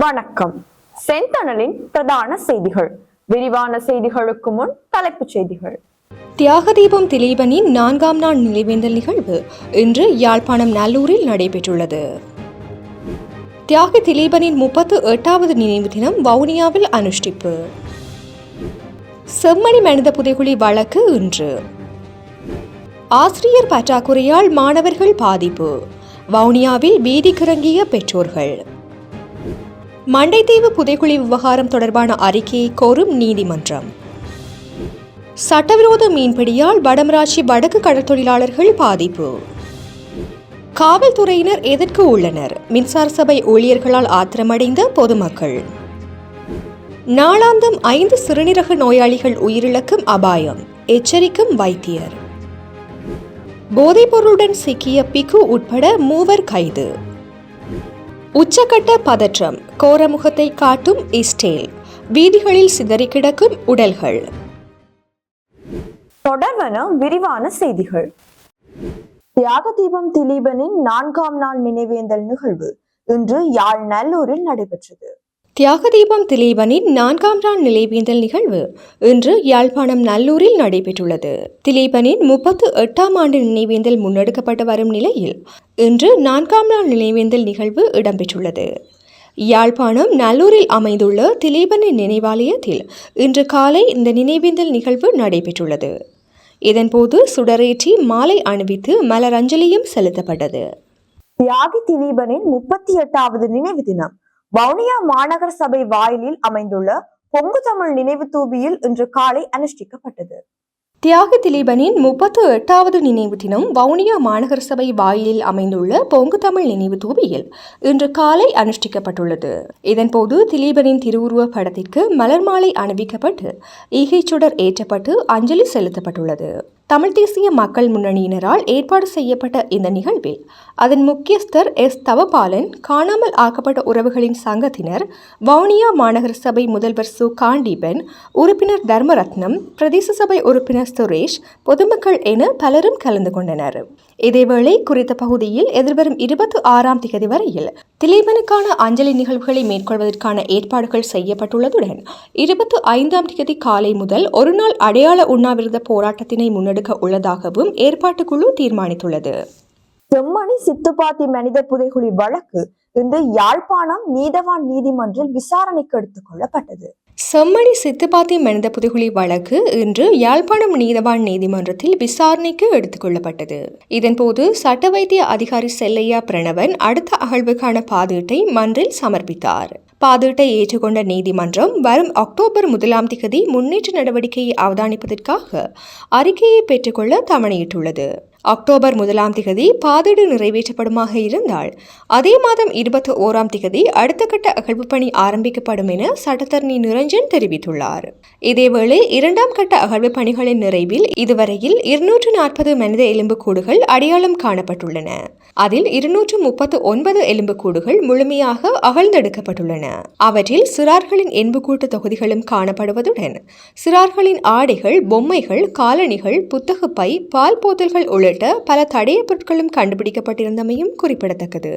வணக்கம். செந்தணலின் பிரதான செய்திகள். விரிவான செய்திகளுக்கு முன் தலைப்புச் செய்திகள். தியாகதீபம் திலீபனின் நான்காம் நாள் நினைவேந்தல் நிகழ்வு இன்று யாழ்ப்பாணம் நல்லூரில் நடைபெற்றுள்ளது. தியாகி திலீபனின் முப்பத்து எட்டாவது நினைவு தினம் வவுனியாவில் அனுஷ்டிப்பு. செம்மணி மனித புதைகுழி வழக்கு இன்று. ஆசிரியர் பற்றாக்குறையால் மாணவர்கள் பாதிப்பு. வவுனியாவில் வீதிக்கிறங்கிய பெற்றோர்கள். மண்டைத்தீவு புதைகுழி விவகாரம் தொடர்பான அறிக்கையை கோரும் நீதிமன்றம். சட்டவிரோத மீன்பிடியால் வடமராட்சி வடக்கு கடற்தொழிலாளர்கள் பாதிப்பு. காவல்துறையினர் எதற்கு உள்ளனர். மின்சார சபை ஊழியர்களால் ஆத்திரமடைந்த பொதுமக்கள். நாளாந்தம் ஐந்து சிறுநீரக நோயாளிகள் உயிரிழக்கும் அபாயம். எச்சரிக்கும் வைத்தியர். போதைப்பொருளுடன் சிக்கிய பிகு உட்பட மூவர் கைது. உச்சக்கட்ட பதற்றம் கோரமுகத்தை காட்டும் இஸ்டேல். வீதிகளில் சிதறி கிடக்கும் உடல்கள். தொடர்வன விரிவான செய்திகள். தியாக தீபம் திலீபனின் நான்காம் நாள் நினைவேந்தல் நிகழ்வு இன்று யாழ் நல்லூரில் நடைபெற்றது. தியாகதீபம் திலீபனின் நான்காம் நாள் நிலைவேந்தல் நிகழ்வு இன்று யாழ்ப்பாணம் நல்லூரில் நடைபெற்றுள்ளது. திலீபனின் முப்பத்து எட்டாம் ஆண்டு நினைவேந்தல் முன்னெடுக்கப்பட்டு வரும் நிலையில் இன்று நான்காம் நாள் நினைவேந்தல் நிகழ்வு இடம்பெற்றுள்ளது. யாழ்ப்பாணம் நல்லூரில் அமைந்துள்ள திலீபனின் நினைவாலயத்தில் இன்று காலை இந்த நினைவேந்தல் நிகழ்வு நடைபெற்றுள்ளது. இதன்போது சுடரேற்றி மாலை அணிவித்து மலரஞ்சலியும் செலுத்தப்பட்டது. தியாகி திலீபனின் முப்பத்தி எட்டாவது நினைவு தினம் வவுனியா மாநகர சபை வாயிலில் அமைந்துள்ள பொங்கு தமிழ் நினைவு தூபியில் இன்று காலை அனுஷ்டிக்கப்பட்டது. தியாக திலீபனின் முப்பத்து எட்டாவது நினைவு தினம் வவுனியா மாநகர சபை வாயிலில் அமைந்துள்ள பொங்கு தமிழ் நினைவு தூவியில் இன்று காலை அனுஷ்டிக்கப்பட்டுள்ளது. இதன்போது திலீபனின் திருவுருவ படத்திற்கு மலர் மாலை அணிவிக்கப்பட்டு இகைச்சுடர் ஏற்றப்பட்டு அஞ்சலி செலுத்தப்பட்டுள்ளது. தமிழ் தேசிய மக்கள் முன்னணியினரால் ஏற்பாடு செய்யப்பட்ட இந்த நிகழ்வில் அதன் முக்கியஸ்தர் எஸ். தவபாலன் காணாமல் ஆக்கப்பட்ட உறவுகளின் சங்கத்தினர் வவுனியா மாநகர சபை முதல்வர் சு. காண்டீபன் உறுப்பினர் தர்மரத்னம் பிரதேச சபை உறுப்பினர் சுரேஷ் பொதுமக்கள் என பலரும் கலந்து கொண்டனர். இதேவேளை குறித்த பகுதியில் எதிர்வரும் இருபத்தி ஆறாம் தேதி வரையில் திலீபனுக்கான அஞ்சலி நிகழ்வுகளை மேற்கொள்வதற்கான ஏற்பாடுகள் செய்யப்பட்டுள்ளதுடன் இருபத்தி ஐந்தாம் தேதி காலை முதல் ஒருநாள் அடையாள உண்ணாவிரத போராட்டத்தினை முன்னெடுக்க உள்ளதாகவும் ஏற்பாட்டுக்குழு தீர்மானித்துள்ளது. செம்மணி சித்துப்பாத்தி மனித புதைகுழி வழக்கு இன்று யாழ்ப்பாணம் நீதவான் நீதிமன்றில் விசாரணைக்கு எடுத்துக் கொள்ளப்பட்டது. செம்மணி சித்துப்பாத்தி மனித புதுகுழி வழக்கு இன்று யாழ்ப்பாணம் நீதவான் நீதிமன்றத்தில் விசாரணைக்கு எடுத்துக்கொள்ளப்பட்டது இதன்போது சட்ட வைத்திய அதிகாரி செல்லையா பிரணவன் அடுத்த அகழ்வுக்கான பாதீட்டை மன்றில் சமர்ப்பித்தார். பாதீட்டை ஏற்றுக்கொண்ட நீதிமன்றம் வரும் அக்டோபர் முதலாம் திகதி முன்னேற்ற நடவடிக்கையை அவதானிப்பதற்காக அறிக்கையை பெற்றுக்கொள்ள தவணையிட்டுள்ளது. அக்டோபர் முதலாம் திகதி பாதீடு நிறைவேற்றப்படுமாக இருந்தால் அதே மாதம் இருபத்தி ஓராம் திகதி அடுத்த கட்ட அகழ்வு பணி ஆரம்பிக்கப்படும் என சட்டத்தரணி நிரஞ்சன் தெரிவித்துள்ளார். இதேவேளை இரண்டாம் கட்ட அகழ்வு பணிகளின் நிறைவில் இதுவரையில் இருநூற்று நாற்பது மனித எலும்புக்கூடுகள் அடையாளம் காணப்பட்டுள்ளன. அதில் இருநூற்று முப்பத்து ஒன்பது எலும்புக்கூடுகள் முழுமையாக அகழ்ந்தெடுக்கப்பட்டுள்ளன. அவற்றில் சிறார்களின் எண்புக்கூட்டு தொகுதிகளும் காணப்படுவதுடன் சிறார்களின் ஆடைகள் பொம்மைகள் காலணிகள் புத்தகப்பை பால் போத்தல்கள் உள்ளிட்ட பல தடய பொருட்களும் கண்டுபிடிக்கப்பட்டிருந்தமையும் குறிப்பிடத்தக்கது.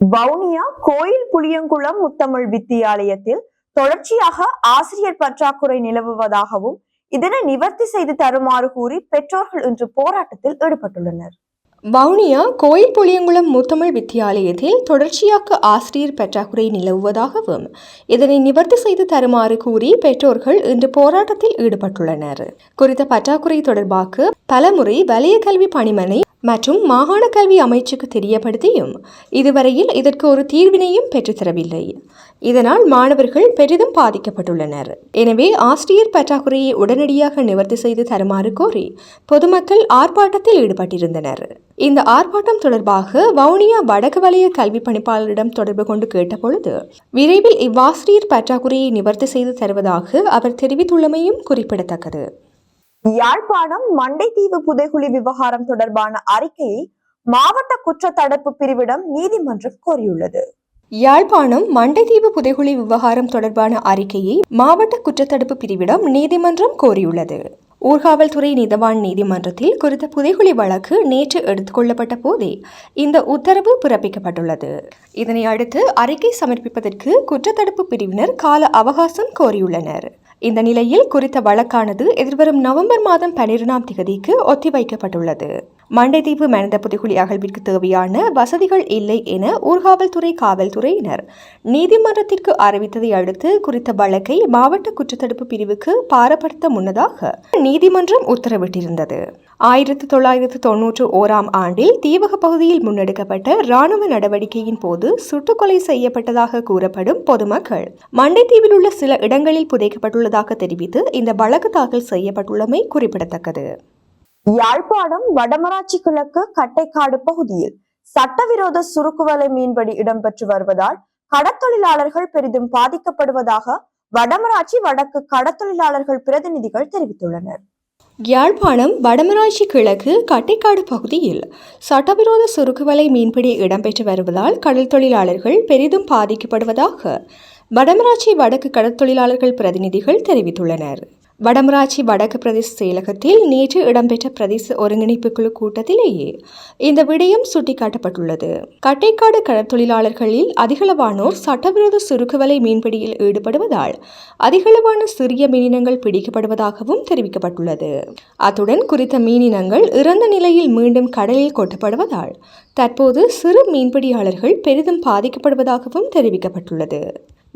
வவுனியா கோயில் புளியங்குளம் முத்தமிழ் வித்தியாலயத்தில் தொடர்ச்சியாக ஆசிரியர் பற்றாக்குறை நிலவுவதாகவும் இதனை நிவர்த்தி செய்து தருமாறு கூறி பெற்றோர்கள் இன்று போராட்டத்தில் ஈடுபட்டுள்ளனர். வவுனியா கோயில் புளியங்குளம் முத்தமிழ் வித்தியாலயத்தில் தொடர்ச்சியாக ஆசிரியர் பற்றாக்குறை நிலவுவதாகவும் இதனை நிவர்த்தி செய்து தருமாறு கூறி பெற்றோர்கள் இன்று போராட்டத்தில் ஈடுபட்டுள்ளனர். குறித்த பற்றாக்குறை தொடர்பாக பலமுறை வலய கல்வி பணிமனை மற்றும் மாகாண கல்வி அமைச்சுக்கு தெரியப்படுத்தியும் இதுவரையில் இதற்கு ஒரு தீர்வினையும் பெற்றுத்தரவில்லை. இதனால் மாணவர்கள் பெரிதும் பாதிக்கப்பட்டுள்ளனர். எனவே ஆசிரியர் பற்றாக்குறையை உடனடியாக நிவர்த்தி செய்து தருமாறு கோரி பொதுமக்கள் ஆர்ப்பாட்டத்தில் ஈடுபட்டிருந்தனர். இந்த ஆர்ப்பாட்டம் தொடர்பாக வவுனியா வடக்கு வலய கல்வி பணிப்பாளரிடம் தொடர்பு கொண்டு கேட்டபொழுது விரைவில் இவ்வாசிரியர் பற்றாக்குறையை நிவர்த்தி செய்து தருவதாக அவர் தெரிவித்துள்ளமையும் குறிப்பிடத்தக்கது. யாழ்ப்பாணம் மண்டைத்தீவு புதைகுழி விவகாரம் தொடர்பான அறிக்கையை மாவட்ட குற்ற தடுப்பு பிரிவிடம் நீதிமன்றம் கோரியுள்ளது. யாழ்ப்பாணம் மண்டைதீவு புதைகுழி விவகாரம் தொடர்பான அறிக்கையை மாவட்ட குற்றத்தடுப்பு பிரிவிடம் நீதிமன்றம் கோரியுள்ளது. ஊர்காவல்துறை நீதவான் நீதிமன்றத்தில் குறித்த புதைகுழி வழக்கு நேற்று எடுத்துக்கொள்ளப்பட்ட போதே இந்த உத்தரவு பிறப்பிக்கப்பட்டுள்ளது. இதனை அடுத்து அறிக்கை சமர்ப்பிப்பதற்கு குற்றத்தடுப்பு பிரிவினர் கால அவகாசம் கோரியுள்ளனர். இந்த நிலையில் குறித்த வழக்கானது எதிர்வரும் நவம்பர் மாதம் பனிரெண்டாம் திகதிக்கு ஒத்திவைக்கப்பட்டுள்ளது. மண்டைதீவு மனித புதைகுழி அகழ்விற்கு தேவையான வசதிகள் இல்லை என ஊர்காவல்துறை காவல்துறையினர் நீதிமன்றத்திற்கு அறிவித்ததை அடுத்து குறித்த வழக்கை மாவட்ட குற்றத்தடுப்பு பிரிவுக்கு பாரப்படுத்த முன்னதாக நீதிமன்றம் உத்தரவிட்டிருந்தது. ஆயிரத்தி தொள்ளாயிரத்து தொன்னூற்று ஓராம் ஆண்டில் தீவக பகுதியில் முன்னெடுக்கப்பட்ட இராணுவ நடவடிக்கையின் போது சுட்டுக்கொலை செய்யப்பட்டதாக கூறப்படும் பொதுமக்கள். மண்டைத்தீவில் உள்ள சில இடங்களில் புதைக்கப்பட்டுள்ளதாக தெரிவித்து இந்த வழக்கு தாக்கல் செய்யப்பட்டுள்ளமை குறிப்பிடத்தக்கது. யாழ்ப்பாணம் வடமராட்சி கிழக்கு கட்டைக்காடு பகுதியில் சட்டவிரோத சுருக்குவலை மீன்படி இடம்பெற்று வருவதால் கடத்தொழிலாளர்கள் பெரிதும் பாதிக்கப்படுவதாக வடமராட்சி வடக்கு கடத்தொழிலாளர்கள் பிரதிநிதிகள் தெரிவித்துள்ளனர். யாழ்ப்பாணம் வடமராட்சி கிழக்கு கட்டைக்காடு பகுதியில் சட்டவிரோத சுருக்குவலை மீன்பிடி இடம்பெற்று வருவதால் கடல் தொழிலாளர்கள் பெரிதும் பாதிக்கப்படுவதாக வடமராட்சி வடக்கு கடற்தொழிலாளர்கள் பிரதிநிதிகள் தெரிவித்துள்ளனர். வடமராட்சி வடக்கு பிரதேச செயலகத்தில் நேற்று இடம்பெற்ற பிரதேச ஒருங்கிணைப்பு குழு கூட்டத்திலேயே இந்த விடயம் சுட்டிக்காட்டப்பட்டுள்ளது. கட்டைக்காடு கடற்தொழிலாளர்களில் அதிகளவானோர் சட்டவிரோத சுருக்குவலை மீன்பிடியில் ஈடுபடுவதால் அதிகளவான சிறிய மீனினங்கள் பிடிக்கப்படுவதாகவும் தெரிவிக்கப்பட்டுள்ளது. அத்துடன் குறித்த மீனினங்கள் இறந்த நிலையில் மீண்டும் கடலில் கொட்டப்படுவதால் தற்போது சிறு மீன்பிடியாளர்கள் பெரிதும் பாதிக்கப்படுவதாகவும் தெரிவிக்கப்பட்டுள்ளது.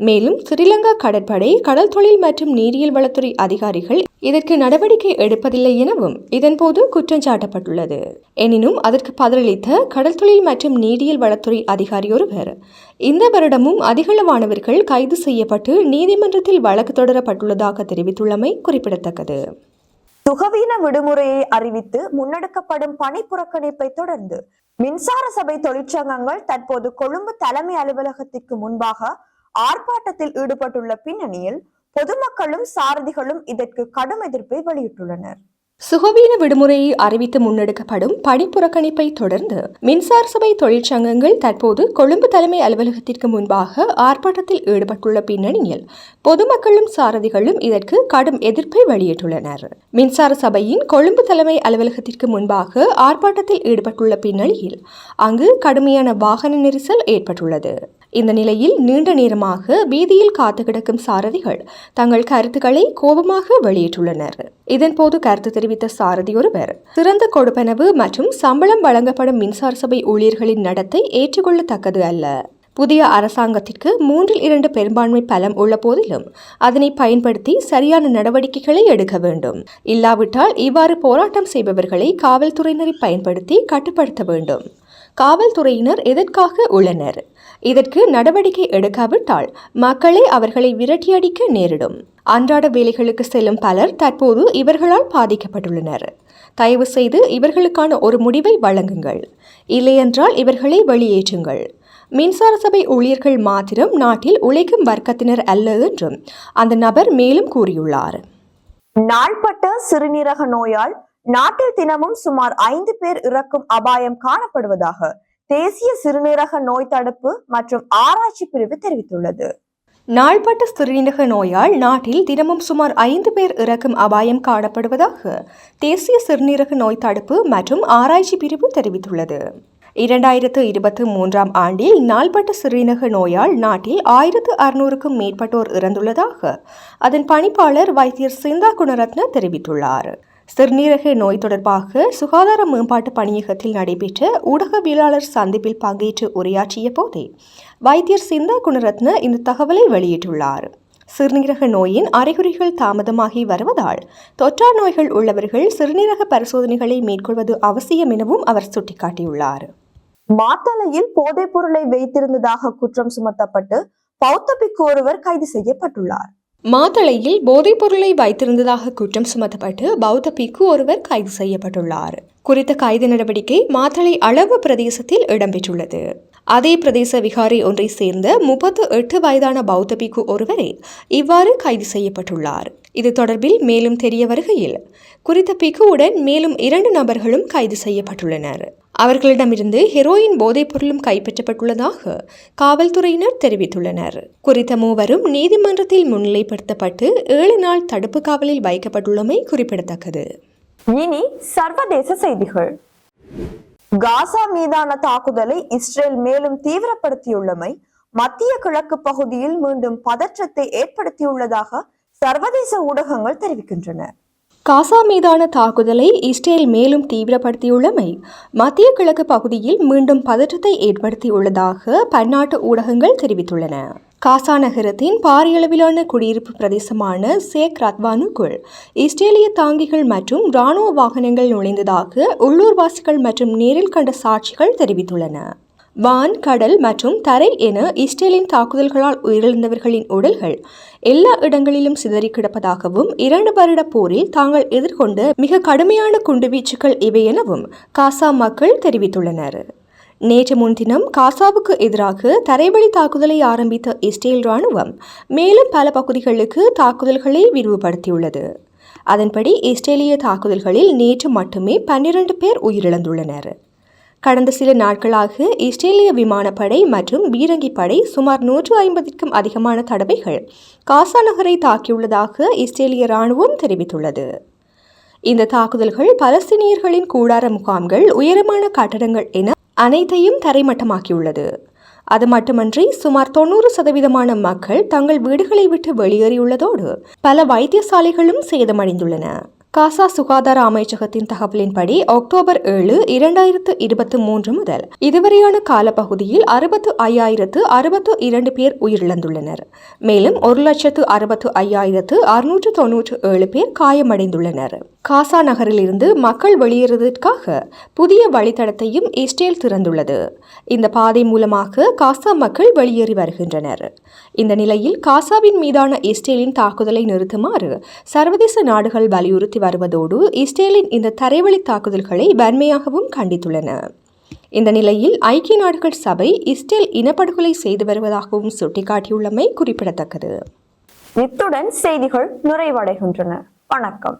மேலும் ஸ்ரீலங்கா கடற்படை கடல் தொழில் மற்றும் நீரியல் வளத்துறை அதிகாரிகள் இதற்கு நடவடிக்கை எடுப்பதில்லை எனவும் இதன்போது குற்றம் சாட்டப்பட்டுள்ளது. எனினும் அதற்கு பதிலளித்த கடல் தொழில் மற்றும் நீரியல் வளத்துறை அதிகாரி ஒருவர் இந்த வருடமும் அதிகளவானவர்கள் கைது செய்யப்பட்டு நீதிமன்றத்தில் வழக்கு தொடரப்பட்டுள்ளதாக தெரிவித்துள்ளமை குறிப்பிடத்தக்கது. சுகவீன விடுமுறையை அறிவித்து முன்னெடுக்கப்படும் பணி புறக்கணிப்பை தொடர்ந்து மின்சார சபை தொழிற்சங்கங்கள் தற்போது கொழும்பு தலைமை அலுவலகத்திற்கு முன்பாக ஆர்ப்பாட்டத்தில் ஈடுபட்டுள்ள பின்னணியில் பொதுமக்களும் சாரதிகளும் இதற்கு கடும் எதிர்ப்பை வெளியிட்டுள்ளனர். சுகவீன விடுமுறையை அறிவித்து முன்னெடுக்கப்படும் பணிப்புறக்கணிப்பை தொடர்ந்து மின்சார சபை தொழிற்சங்கங்கள் தற்போது கொழும்பு தலைமை அலுவலகத்திற்கு முன்பாக ஆர்ப்பாட்டத்தில் ஈடுபட்டுள்ள பின்னணியில் பொதுமக்களும் சாரதிகளும் இதற்கு கடும் எதிர்ப்பை வெளியிட்டுள்ளனர். மின்சார சபையின் கொழும்பு தலைமை அலுவலகத்திற்கு முன்பாக ஆர்ப்பாட்டத்தில் ஈடுபட்டுள்ள பின்னணியில் அங்கு கடுமையான வாகன நெரிசல் ஏற்பட்டுள்ளது. இந்த நிலையில் நீண்ட நேரமாக வீதியில் காத்து கிடக்கும் சாரதிகள் தங்கள் கருத்துக்களை கோபமாக வெளியிட்டுள்ளனர். இதன்போது கருத்து தெரிவித்த சாரதி ஒருவர். சிறந்த கொடுப்பனவு மற்றும் சம்பளம் வழங்கப்படும் மின்சார சபை ஊழியர்களின் நடத்தை ஏற்றுக்கொள்ளத்தக்கது அல்ல. புதிய அரசாங்கத்திற்கு மூன்றில் இரண்டு பெரும்பான்மை பலம் உள்ள போதிலும் அதனை பயன்படுத்தி சரியான நடவடிக்கைகளை எடுக்க வேண்டும். இல்லாவிட்டால் இவ்வாறு போராட்டம் செய்பவர்களை காவல்துறையினரை பயன்படுத்தி கட்டுப்படுத்த வேண்டும். காவல்துறையினர் எதற்காக உள்ளனர்? இதற்கு நடவடிக்கை எடுக்காவிட்டால் மக்களை அவர்களை விரட்டியடிக்க நேரிடும். அன்றாட வேலைகளுக்கு செல்லும் பலர் தற்போது இவர்களால் பாதிக்கப்பட்டுள்ளனர். தயவு செய்து இவர்களுக்கான ஒரு முடிவை வழங்குங்கள். இல்லையென்றால் இவர்களை வெளியேற்றுங்கள். மின்சார சபை ஊழியர்கள் மாத்திரம் நாட்டில் உழைக்கும் வர்க்கத்தினர் அல்ல என்றும் அந்த நபர் மேலும் கூறியுள்ளார். நாள்பட்ட சிறுநீரக நோயால் நாட்டில் தினமும் சுமார் ஐந்து பேர் இறக்கும் அபாயம் காணப்படுவதாக தேசிய சிறுநீரக நோய் தடுப்பு மற்றும் ஆராய்ச்சி பிரிவு தெரிவித்துள்ளது. நாள்பட்ட சிறுநீரக நோயால் நாட்டில் தினமும் சுமார் ஐந்து பேர் இறக்கும் அபாயம் காணப்படுவதாக தேசிய சிறுநீரக நோய் தடுப்பு மற்றும் ஆராய்ச்சி பிரிவு தெரிவித்துள்ளது. இரண்டாயிரத்து இருபத்தி மூன்றாம் ஆண்டில் நாள்பட்ட சிறுநீரக நோயால் நாட்டில் ஆயிரத்து அறுநூறுக்கும் மேற்பட்டோர் இறந்துள்ளதாக அதன் பணிப்பாளர் வைத்தியர் சிந்தா குணரத்ன தெரிவித்துள்ளார். சிறுநீரக நோய் தொடர்பாக சுகாதார மேம்பாட்டு பணியகத்தில் நடைபெற்ற ஊடகவியலாளர் சந்திப்பில் பங்கேற்று உரையாற்றிய போதே வைத்தியர் சிந்தா குணரத்ன இந்த தகவலை வெளியிட்டுள்ளார். சிறுநீரக நோயின் அறிகுறிகள் தாமதமாகி வருவதால் தொற்றா நோய்கள் உள்ளவர்கள் சிறுநீரக பரிசோதனைகளை மேற்கொள்வது அவசியம் எனவும் அவர் சுட்டிக்காட்டியுள்ளார். மாத்தளையில் போதைப் பொருளை வைத்திருந்ததாக குற்றம் சுமத்தப்பட்டு பௌத்த பிக்கு ஒருவர் கைது செய்யப்பட்டுள்ளார். மாத்தளையில் போதைப் பொருளை வைத்திருந்ததாக குற்றம் சுமத்தப்பட்டு பௌத்த பிக்கு ஒருவர் கைது செய்யப்பட்டுள்ளார். குறித்த கைது நடவடிக்கை மாத்தளை அளவு பிரதேசத்தில் இடம்பெற்றுள்ளது. அதே பிரதேச விகாரை ஒன்றை சேர்ந்த முப்பத்து எட்டு வயதான பௌத்த பிக்கு ஒருவரே இவ்வாறு கைது செய்யப்பட்டுள்ளார். இது தொடர்பில் மேலும் தெரிய வருகையில் குறித்த பிக்குவுடன் மேலும் இரண்டு நபர்களும் கைது செய்யப்பட்டுள்ளனர். அவர்களிடமிருந்து ஹெரோயின் போதைப் பொருளும் கைப்பற்றப்பட்டுள்ளதாக காவல்துறையினர் தெரிவித்துள்ளனர். குறித்த மூவரும் நீதிமன்றத்தில் முன்னிலைப்படுத்தப்பட்டு ஏழு நாள் தடுப்பு காவலில் வைக்கப்பட்டுள்ளமை குறிப்பிடத்தக்கது. இனி சர்வதேச செய்திகள். காசா மீதான தாக்குதலை இஸ்ரேல் மேலும் தீவிரப்படுத்தியுள்ளமை மத்திய கிழக்கு பகுதியில் மீண்டும் பதற்றத்தை ஏற்படுத்தியுள்ளதாக சர்வதேச ஊடகங்கள் தெரிவிக்கின்றன. காசா மீதான தாக்குதலை இஸ்ரேல் மேலும் தீவிரப்படுத்தியுள்ளமை மத்திய கிழக்கு பகுதியில் மீண்டும் பதற்றத்தை ஏற்படுத்தியுள்ளதாக பன்னாட்டு ஊடகங்கள் தெரிவித்துள்ளன. காசா நகரத்தின் பாரியளவிலான குடியிருப்பு பிரதேசமான சேக் ரத்வானுக்குள் இஸ்ரேலிய தாங்கிகள் மற்றும் இராணுவ வாகனங்கள் நுழைந்ததாக உள்ளூர்வாசிகள் மற்றும் நேரில் கண்ட சாட்சிகள் தெரிவித்துள்ளன. வான் கடல் மற்றும் தரை என இஸ்ரேலின் தாக்குதல்களால் உயிரிழந்தவர்களின் உடல்கள் எல்லா இடங்களிலும் சிதறி கிடப்பதாகவும் இரண்டு வருட போரில் தாங்கள் எதிர்கொண்ட மிக கடுமையான குண்டுவீச்சுகள் இவை எனவும் காசா மக்கள் தெரிவித்துள்ளனர். நேற்று முன்தினம் காசாவுக்கு எதிராக தரைவழி தாக்குதலை ஆரம்பித்த இஸ்ரேல் ராணுவம் மேலும் பல பகுதிகளுக்கு தாக்குதல்களை விரிவுபடுத்தியுள்ளது. அதன்படி இஸ்ரேலிய தாக்குதல்களில் நேற்று மட்டுமே பன்னிரண்டு பேர் உயிரிழந்துள்ளனர். கடந்த சில நாட்களாக இஸ்ரேலிய விமானப்படை மற்றும் பீரங்கி படை சுமார் நூற்று ஐம்பதிற்கும் அதிகமான தடவைகள் காசா நகரை தாக்கியுள்ளதாக இஸ்ரேலிய ராணுவம் தெரிவித்துள்ளது. இந்த தாக்குதல்கள் பலஸ்தீனியர்களின் கூடார முகாம்கள் உயரமான கட்டடங்கள் என அனைத்தையும் தரைமட்டமாக்கியுள்ளது. அது மட்டுமன்றி சுமார் தொண்ணூறு சதவீதமான மக்கள் தங்கள் வீடுகளை விட்டு வெளியேறியுள்ளதோடு பல வைத்தியசாலைகளும் சேதமடைந்துள்ளன. காசா சுகாதார அமைச்சகத்தின் தகவலின்படி அக்டோபர் ஏழு இரண்டாயிரத்து இருபத்தி மூன்று முதல் இதுவரையான காலப்பகுதியில் அறுபத்து ஐயாயிரத்து அறுபத்து இரண்டு பேர் உயிரிழந்துள்ளனர். மேலும் ஒரு லட்சத்து அறுபத்து ஐயாயிரத்து அறுநூற்று தொன்னூற்று ஏழு பேர் காயமடைந்துள்ளனர். காசா நகரிலிருந்து மக்கள் வெளியேறுவதற்காக புதிய வழித்தடத்தையும் இஸ்ரேல் திறந்துள்ளது. இந்த பாதை மூலமாக காசா மக்கள் வெளியேறி வருகின்றனர். இந்த நிலையில் காசாவின் மீதான இஸ்ரேலின் தாக்குதலை நிறுத்துமாறு சர்வதேச நாடுகள் வலியுறுத்தி வருவதோடு இஸ்ரேலின் இந்த தரைவழி தாக்குதல்களை வன்மையாகவும் கண்டித்துள்ளன. இந்த நிலையில் ஐக்கிய நாடுகள் சபை இஸ்ரேல் இனப்படுகொலை செய்து வருவதாகவும் சுட்டிக்காட்டியுள்ளமை குறிப்பிடத்தக்கது. இத்துடன் செய்திகள் நிறைவடைகின்றன. வணக்கம்.